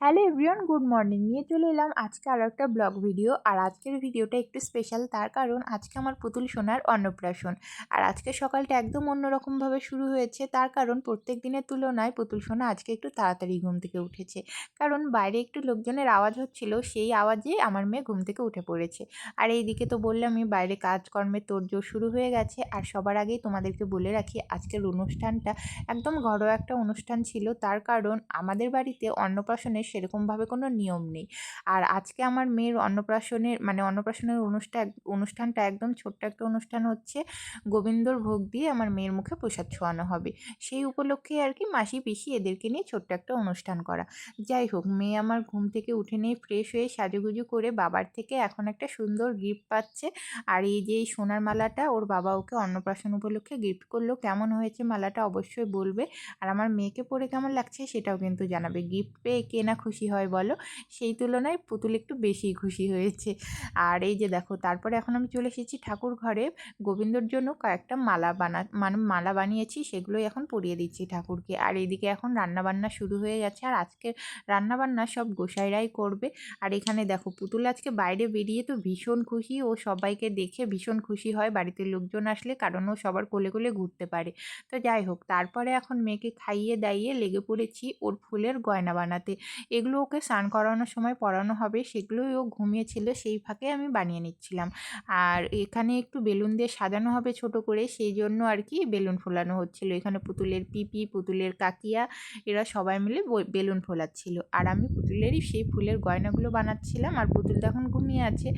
Hello everyone, good morning. নিয়ে চলে এলাম আজকে আরও একটা ব্লগ ভিডিও। আর আজকের ভিডিওটা একটু স্পেশাল, তার কারণ আজকে আমার পুতুল সোনার অন্নপ্রাশন। আর আজকে সকালটা একদম অন্যরকমভাবে শুরু হয়েছে, তার কারণ প্রত্যেক দিনের তুলনায় পুতুল সোনা আজকে একটু তাড়াতাড়ি ঘুম থেকে উঠেছে। কারণ বাইরে একটু লোকজনের আওয়াজ হচ্ছিল, সেই আওয়াজে আমার মেয়ে ঘুম থেকে উঠে পড়েছে। আর এইদিকে তো বললামই, বাইরে কাজকর্মের তোড়জোড় শুরু হয়ে গেছে। আর সবার আগেই তোমাদেরকে বলে রাখি, আজকের অনুষ্ঠানটা একদম ঘরোয়া একটা অনুষ্ঠান ছিল। তার কারণ আমাদের বাড়িতে অন্নপ্রাশনের সেরকমভাবে কোনো নিয়ম নেই। আর আজকে আমার মেয়ের অন্নপ্রাশনের মানে অন্নপ্রাশনের অনুষ্ঠান অনুষ্ঠানটা একদম ছোট্ট একটা অনুষ্ঠান হচ্ছে গোবিন্দর ভোগ দিয়ে আমার মেয়ের মুখে প্রসাদ ছোঁয়ানো হবে। সেই উপলক্ষে আর কি মাসি, পিসি এদেরকে নিয়ে ছোট্ট একটা অনুষ্ঠান করা। যাই হোক, মেয়ে আমার ঘুম থেকে উঠে নিয়ে ফ্রেশ হয়ে সাজুগুজু করে বাবার থেকে এখন একটা সুন্দর গিফট পাচ্ছে। আর এই যে এই সোনার মালাটা, ওর বাবা ওকে অন্নপ্রাশন উপলক্ষে গিফট করল। কেমন হয়েছে মালাটা অবশ্যই বলবে। আর আমার মেয়েকে পরে কেমন লাগছে সেটাও কিন্তু জানাবে। গিফট পেয়ে কে না খুশি হয় বলো? সেই তুলনায় পুতুল একটু বেশি খুশি হয়েছে। আর এই যে দেখো, তারপরে এখন আমি চলে এসেছি ঠাকুর ঘরে। গোবিন্দর জন্য কয়েকটা মালা বানা মানে মালা বানিয়েছি, সেগুলোই এখন পরিয়ে দিচ্ছি ঠাকুরকে। আর এইদিকে এখন রান্নাবান্না শুরু হয়ে গেছে। আর আজকে রান্নাবান্না সব গোসাইরাই করবে। আর এখানে দেখো, পুতুল আজকে বাইরে বেরিয়ে তো ভীষণ খুশি। ও সবাইকে দেখে ভীষণ খুশি হয়। বাড়িতে লোকজন আসলে কারণ ও সবার কোলে কোলে ঘুরতে পারে। তো যাই হোক, তারপরে এখন মেয়েকে খাইয়ে দাইয়ে লেগে পড়েছি ওর ফুলের গয়না বানাতে। এগুলো ওকে স্নান করানোর সময় পরানো হবে, সেগুলোই ও ঘুমিয়েছিল, সেই ফাঁকে আমি বানিয়ে নিচ্ছিলাম। আর এখানে একটু বেলুন দিয়ে সাজানো হবে ছোট করে, সেই জন্য আর কি বেলুন ফোলানো হচ্ছিল। এখানে পুতুলের পিপি, পুতুলের কাকিয়া, এরা সবাই মিলে বেলুন ফোলাচ্ছিল। আর আমি পুতুলেরই সেই ফুলের গয়নাগুলো বানাচ্ছিলাম, আর পুতুল এখন ঘুমিয়ে আছে।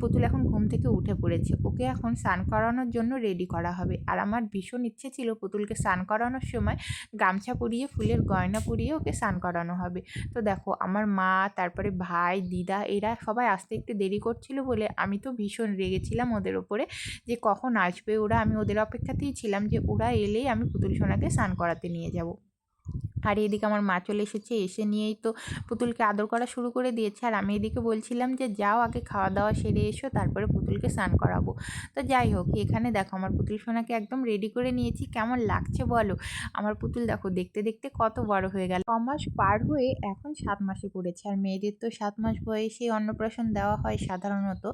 পুতুল এখন ঘুম থেকে উঠে পড়েছে। ওকে এখন স্নান করানোর জন্য রেডি করা হবে। আর আমার ভীষণ ইচ্ছে ছিল পুতুলকে স্নান করানোর সময় গামছা পরিয়ে, ফুলের গয়না পরিয়ে ওকে স্নান করানো হবে। তো দেখো আমার মা, তারপরে ভাই, দিদা এরা সবাই আসতে একটু দেরি করছিল বলে আমি তো ভীষণ রেগেছিলাম ওদের ওপরে যে কখন আসবে ওরা। আমি ওদের অপেক্ষাতেই ছিলাম যে ওরা এলেই আমি পুতুল সোনাকে স্নান করাতে নিয়ে যাব। আর এদিকে আমার মা চলে এসেছে, এসে নিয়েই তো পুতুলকে আদর করা শুরু করে দিয়েছে। আর আমি এদিকে বলছিলাম যে, যাও আগে খাওয়া দাওয়া সেরে এসো, তারপরে পুতুলকে স্নান করাবো। তো যাই হোক, এখানে দেখো আমার পুতুল সোনাকে একদম রেডি করে নিয়েছি। কেমন লাগছে বলো? আমার পুতুল দেখো, দেখতে দেখতে কত বড় হয়ে গেল। ছ মাস পার হয়ে এখন সাত মাসে পড়েছে। আর মেয়েদের তো সাত মাস বয়সে অন্নপ্রাশন দেওয়া হয় সাধারণত।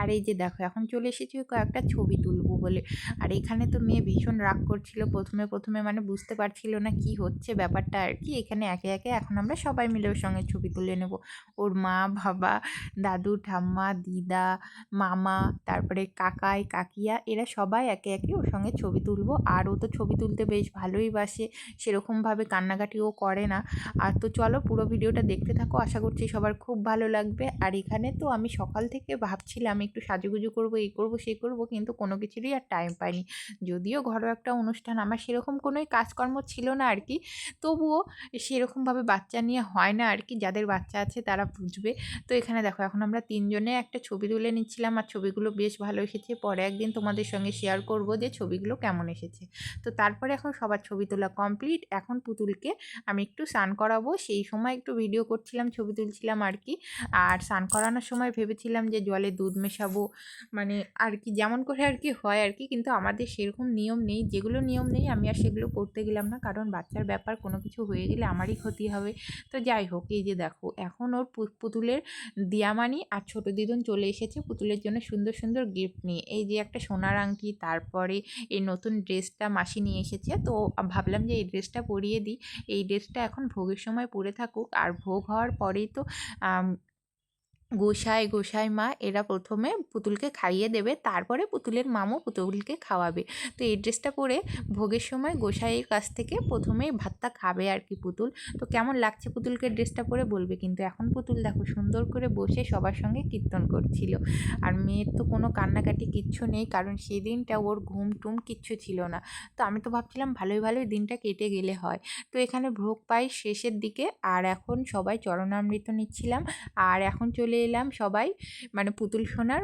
আর এই যে দেখো, এখন চলে এসেছি কয়েকটা ছবি তুলবো বলে। আর এখানে তো মেয়ে ভীষণ রাগ করছিল। প্রথমে প্রথমে মানে বুঝতে পারছিল না কি হচ্ছে ব্যাপারটা। আর কি এখানে একে একে এখন আমরা সবাই মিলে ওর সঙ্গে ছবি তুলে নেব। ওর মা, বাবা, দাদু, ঠাম্মা, দিদা, মামা, তারপরে কাকাই, কাকিয়া, এরা সবাই একে একে ওর সঙ্গে ছবি তুলবো। আর ও তো ছবি তুলতে বেশ ভালোই বাসে, সেরকমভাবে কান্নাকাটিও করে না। আর তো চলো পুরো ভিডিওটা দেখতে থাকো। আশা করছি সবার খুব ভালো লাগবে। আর এখানে তো আমি সকাল থেকে ভাবছিলাম একটু সাজুগুজু করব, এই করব, সেই করব, কিন্তু কোনো কিছুরই আর টাইম পাইনি। যদিও ঘরোয়া একটা অনুষ্ঠান, আমার সেরকম কোনোই কাজকর্ম ছিল না আর কি তবুও সেরকমভাবে বাচ্চা নিয়ে হয় না আর কি যাদের বাচ্চা আছে তারা বুঝবে। তো এখানে দেখো, এখন আমরা তিনজনে একটা ছবি তুলে নিচ্ছিলাম আর ছবিগুলো বেশ ভালো এসেছে। পরে একদিন তোমাদের সঙ্গে শেয়ার করব যে ছবিগুলো কেমন এসেছে। তো তারপরে এখন সবার ছবি তোলা কমপ্লিট এখন পুতুলকে আমি একটু স্নান করাবো। সেই সময় একটু ভিডিও করছিলাম, ছবি তুলছিলাম আর কি আর স্নান করানোর সময় ভেবেছিলাম যে জলে দুধ মেশাবো। মানে আর কি যেমন করে আর কি হয় আর কি কিন্তু আমাদের সেরকম নিয়ম নেই। যেগুলো নিয়ম নেই আমি আর সেগুলো করতে গেলাম না। কারণ বাচ্চার ব্যাপার কোনো কিছু হয়ে গেলে আমারই ক্ষতি হবে। তো যাই হোক, এই যে দেখো, এখন ওর পুতুলের দিয়ামানি আর ছোটো দিদুন চলে এসেছে পুতুলের জন্য সুন্দর সুন্দর গিফট নিয়ে। এই যে একটা সোনার আংটি, তারপরে এই নতুন ড্রেসটা মাসি নিয়ে এসেছে। তো ভাবলাম যে এই ড্রেসটা পরিয়ে দিই। এই ড্রেসটা এখন ভোগের সময় পরে থাকুক। আর ভোগ হওয়ার পরেই তো গোসাই গোসাই মা এরা প্রথমে পুতুলকে খাইয়ে দেবে, তারপরে পুতুলের মামও পুতুলকে খাওয়াবে। তো এই ড্রেসটা পরে ভোগের সময় গোসাইয়ের কাছ থেকে প্রথমেই ভাতটা খাবে আর কি পুতুল। তো কেমন লাগছে পুতুলকে ড্রেসটা পরে বলবে, কিন্তু এখন পুতুল দেখো সুন্দর করে বসে সবার সঙ্গে কীর্তন করছিল। আর মেয়ের তো কোনো কান্নাকাটি কিচ্ছু নেই, কারণ সেই দিনটা ওর ঘুম টুম কিচ্ছু ছিল না। তো আমি তো ভাবছিলাম ভালোই ভালোই দিনটা কেটে গেলে হয়। তো এখানে ভোগ পাই শেষের দিকে আর এখন সবাই চরণামৃত নিচ্ছিলাম। আর এখন চলে এলাম সবাই। মানে পুতুল সোনার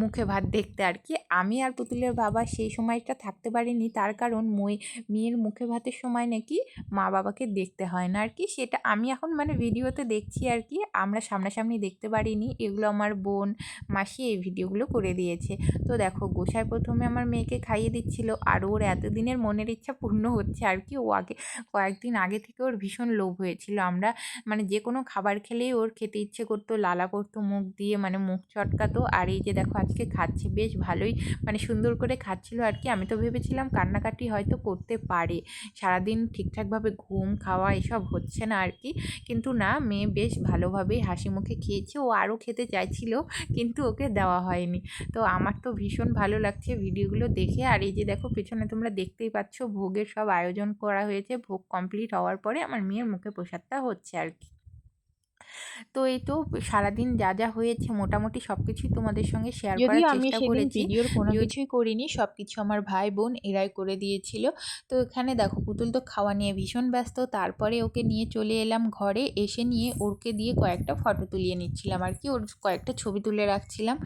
মুখে ভাত দেখতে আর কি আমি আর পুতুলের বাবা সেই সময়টা থাকতে পারিনি। তার কারণ মই, মেয়ের মুখে ভাতের সময় নাকি মা বাবাকে দেখতে হয় না আর কি সেটা আমি এখন মানে ভিডিওতে দেখছি আর কি আমরা সামনাসামনি দেখতে পারিনি। এগুলো আমার বোন, মাসি এই ভিডিওগুলো করে দিয়েছে। তো দেখো, গোসাই প্রথমে আমার মেয়েকে খাইয়ে দিচ্ছিল। আর ওর এতদিনের মনের ইচ্ছা পূর্ণ হচ্ছে আর কি ও আগে, কয়েকদিন আগে থেকে ওর ভীষণ লোভ হয়েছিল। আমরা মানে যে কোনো খাবার খেলেই ওর খেতে ইচ্ছে করতো, লালা করতো, মুখ দিয়ে মানে মুখ চটকাতো। আর এই যে দেখো আজকে খাচ্ছে, বেশ ভালোই মানে সুন্দর করে খাচ্ছিল আর কি আমি তো ভেবেছিলাম কান্নাকাটি হয়তো করতে পারে। সারাদিন ঠিকঠাকভাবে ঘুম, খাওয়া এসব হচ্ছে না আর কি কিন্তু না, মেয়ে বেশ ভালোভাবেই হাসি মুখে খেয়েছে। ও আরও খেতে চাইছিল, কিন্তু ওকে দেওয়া হয়নি। তো আমার তো ভীষণ ভালো লাগছে ভিডিওগুলো দেখে। আর এই যে দেখো, পেছনে তোমরা দেখতেই পাচ্ছ ভোগের সব আয়োজন করা হয়েছে। ভোগ কমপ্লিট হওয়ার পরে আমার মেয়ের মুখে প্রসাদটা হচ্ছে আর কি তো এই তো সারাদিন যা যা হয়েছে মোটামুটি সব কিছুই তোমাদের সঙ্গে শেয়ার করার চেষ্টা করেছি। ভিডিওর কোনো কিছুই করিনি সব কিছু আমার ভাই বোন এরাই করে দিয়েছিল। তো এখানে দেখো পুতুল তো খাওয়া নিয়ে ভীষণ ব্যস্ত তারপরে ওকে নিয়ে চলে এলাম ঘরে এসে নিয়ে ওরকে দিয়ে কয়েকটা ফটো তুলিয়ে নিচ্ছিলাম আর কি ওর কয়েকটা ছবি তুলে রাখছিলাম।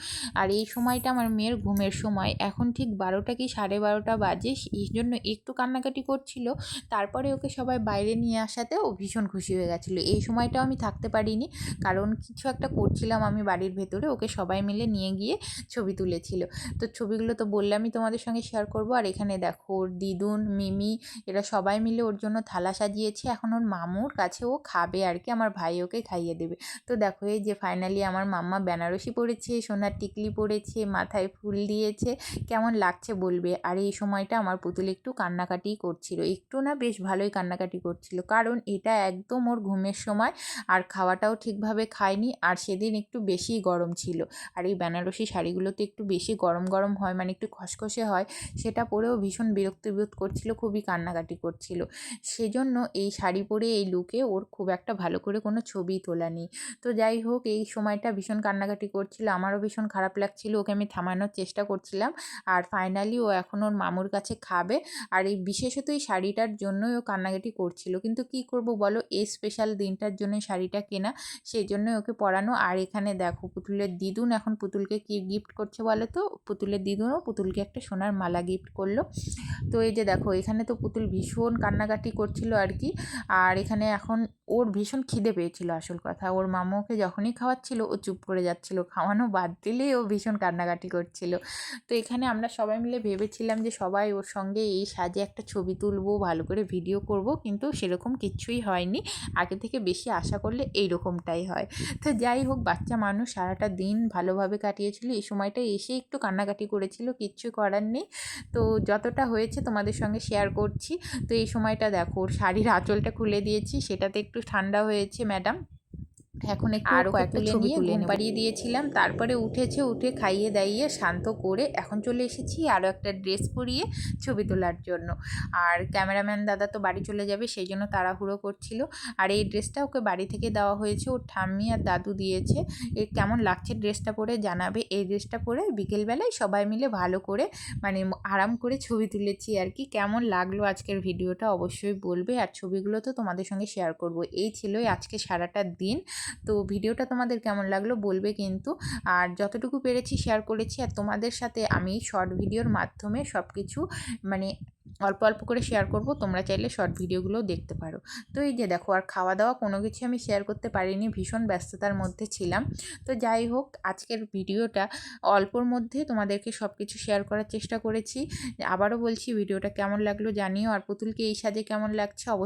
আর এই সময়টা আমার মেয়ের ঘুমের সময় এখন ঠিক বারোটা কি সাড়ে বারোটা বাজে এই জন্য একটু কান্নাকাটি করছিল তারপরে ওকে সবাই বাইরে নিয়ে আসাতে ও ভীষণ খুশি হয়ে গেছিল। এই সময়টাও আমি থাকতে পারি পারিনি কারণ কিছু একটা করছিলাম আমি বাড়ির ভেতরে, ওকে সবাই মিলে নিয়ে গিয়ে ছবি তুলেছিল। তো ছবিগুলো তো বললামই তোমাদের সঙ্গে শেয়ার করব। আর এখানে দেখো ওর দিদুন, মিমি, এরা সবাই মিলে ওর জন্য থালা সাজিয়েছে। এখন ওর মামুর কাছে ও খাবে আর কি, আমার ভাই ওকে খাইয়ে দেবে। তো দেখো এই যে ফাইনালি আমার মাম্মা বেনারসি পরেছে, সোনার টিকলি পরেছে, মাথায় ফুল দিয়েছে। কেমন লাগছে বলবে? আর এই সময়টা আমার পুতুল একটু কান্নাকাটি করছিল। একটু না বেশ ভালোই কান্নাকাটি করছিল। কারণ এটা একদম ওর ঘুমের সময়। আর খাওয়াটা খাবারটাও ঠিকভাবে খায়নি আর সেদিন একটু বেশিই গরম ছিল। আর এই বেনারসি শাড়িগুলোতে একটু বেশি গরম গরম হয় মানে একটু খসখসে হয়, সেটা পরেও ভীষণ বিরক্ত বোধ করছিল, খুবই কান্নাকাটি করছিল। সেজন্য এই শাড়ি পরে এই লুকে ওর খুব একটা ভালো করে কোনো ছবি তোলা নেই তো যাই হোক, এই সময়টা ভীষণ কান্নাকাটি করছিল, আমারও ভীষণ খারাপ লাগছিল, ওকে আমি থামানোর চেষ্টা করছিলাম। আর ফাইনালি ও এখন ওর মামুর কাছে খাবে। আর এই বিশেষত এই শাড়িটার জন্যই ও কান্নাকাটি করছিল। কিন্তু কি করব বলো, এই স্পেশাল দিনটার জন্য শাড়িটা কেনা সেই জন্য ওকে পড়ানো। আর এখানে দেখো, পুতুলের দিদুন এখন পুতুলকে কি গিফট করছে বলো তো? পুতুলের দিদুনও পুতুলকে একটা সোনার মালা গিফট করল। তো এই যে দেখো, এখানে তো পুতুল ভীষণ কান্নাকাটি করছিল আর কি। আর এখানে এখন ওর ভীষণ খিদে পেয়েছিল আসল কথা। ওর মামা ওকে যখনই খাওয়াচ্ছিল, ও চুপ করে যাচ্ছিল। খাওয়ানো বাদ দিলেই ও ভীষণ কান্নাকাটি করছিল। তো এখানে আমরা সবাই মিলে ভেবেছিলাম যে সবাই ওর সঙ্গে এই সাজে একটা ছবি তুলবো, ভালো করে ভিডিও করব। কিন্তু সেরকম কিচ্ছুই হয়নি। আগে থেকে বেশি আশা করলে এইরকমটাই হয়। তো যাই হোক বাচ্চা মানুষ সারাটা দিন ভালোভাবে কাটিয়েছিল। এই সময়টা এসে একটু কান্নাকাটি করেছিল কিচ্ছু করার নেই। তো যতটা হয়েছে তোমাদের সঙ্গে শেয়ার করছি। তো এই সময়টা দেখো শাড়ির আঁচলটা খুলে দিয়েছি সেটাতে একটু ঠান্ডা হয়েছে ম্যাডাম এখন একটু আরও কয়েকটা ছবি তুলে পাড়িয়ে দিয়েছিলাম। তারপরে উঠেছে উঠে খাইয়ে দাইয়ে শান্ত করে এখন চলে এসেছি আরও একটা ড্রেস পরিয়ে ছবি তোলার জন্য। আর ক্যামেরাম্যান দাদা তো বাড়ি চলে যাবে সেই জন্য তাড়াহুড়ো করছিল। আর এই ড্রেসটা ওকে বাড়ি থেকে দেওয়া হয়েছে ওর ঠাম্মি আর দাদু দিয়েছে। এ কেমন লাগছে ড্রেসটা পরে জানাবে। এই ড্রেসটা পরে বিকেলবেলায় সবাই মিলে ভালো করে মানে আরাম করে ছবি তুলেছি আর কি। কেমন লাগল আজকের ভিডিওটা অবশ্যই বলবে। আর ছবিগুলো তো তোমাদের সঙ্গে শেয়ার করব। এই ছিলই আজকে সারাটা দিন। তো ভিডিওটা তোমাদের কেমন লাগল বলবে কিন্তু। আর যতটুকু পেরেছি শেয়ার করেছি আর তোমাদের সাথে আমি শর্ট ভিডিওর মাধ্যমে সব কিছু মানে অল্প অল্প করে শেয়ার করব, তোমরা চাইলে শর্ট ভিডিওগুলোও দেখতে পারো। তো এই যে দেখো, আর খাওয়া দাওয়া কোনো কিছু আমি শেয়ার করতে পারিনি, ভীষণ ব্যস্ততার মধ্যে ছিলাম। তো যাই হোক, আজকের ভিডিওটা অল্পর মধ্যে তোমাদেরকে সব কিছু শেয়ার করার চেষ্টা করেছি। আবারও বলছি, ভিডিওটা কেমন লাগল জানিও। আর পুতুলকে এই সাজে কেমন লাগছে অবশ্যই